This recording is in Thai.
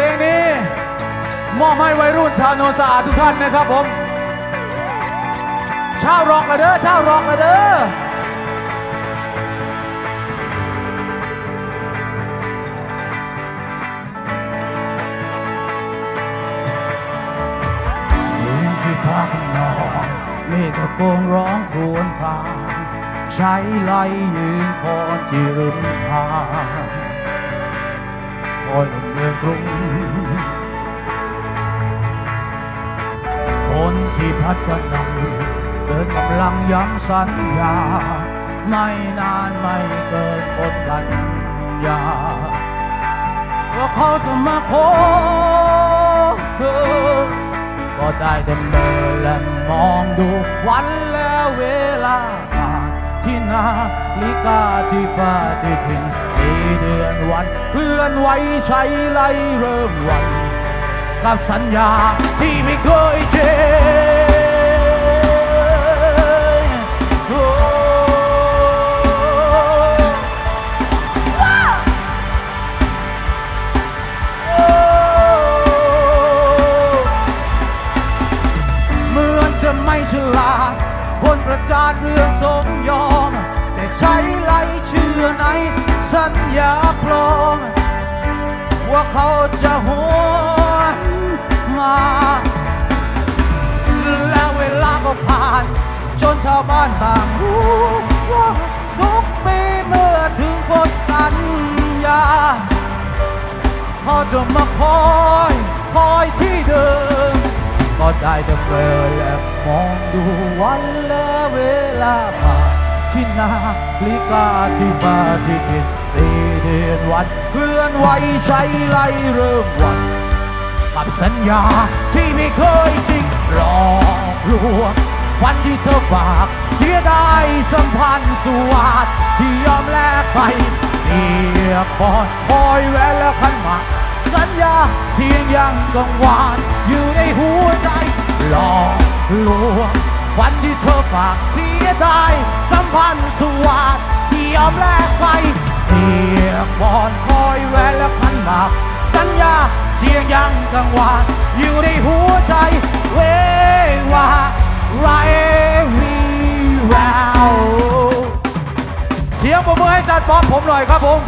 ลงนี้ มอบให้วัยรุ่นชาวโนสะอาดทุกท่านนะครับผมชาวร็อกละเด้อชาวร็อกละเด้อที่พักนอนเมฆตะโกนร้องครวญครางใช้ไล่ยืนคอนที่ริมทาง คอยหนุ่มเมืองกรุง คนที่พัดกระนำเดินกำลังย้ำสัญญา ไม่นานไม่เกินคนกันยาว่าเขาจะมาขอเธอ ก็ได้แต่เดินและมองดูวันและเวลา ที่นาฬิกาที่ปฏิทินปีเดือนวันเคลื่อนไหวใช้ไล่เริ่มวัน กับสัญญาที่ไม่เคยเจอโอ้โอ้เหมือนจะไม่ฉลาด คนประจานเรื่องสมยอม ใช้ไล่เชื่อในสัญญาปลอมว่าเขาจะหวนมา แล้วเวลาก็ผ่าน จนชาวบ้านต่างรู้ว่าทุกปีเมื่อถึงคนกันยาเขาจะมาคอยคอยที่เดิม ก็ได้แต่เมื่อและมองดูวันและเวลาผ่าน ที่นาฬิกาที่ปฏิทินปีเดือนวันเคลื่อนไหวใช้ไล่เริ่มวันกับสัญญาที่ไม่เคยจริงหลอกลวงวันที่เธอฝากเสียดายสัมพันธ์สวัสดที่ยอมแลกไปเรียกบอนคอยแวะและขันหมาสัญญาเสียงยังกังวานอยู่ในหัวใจหลอกลวง วันที่เธอฝากเสียดายสัมพันธ์สวัสดที่ยอมแลกไปเรียกบอนคอยแวะและขันหมากสัญญาเสียงยังกังวานอยู่ในหัวใจเววาไรวีแววเสียงปรบมือให้จัดบอลผมหน่อยครับผม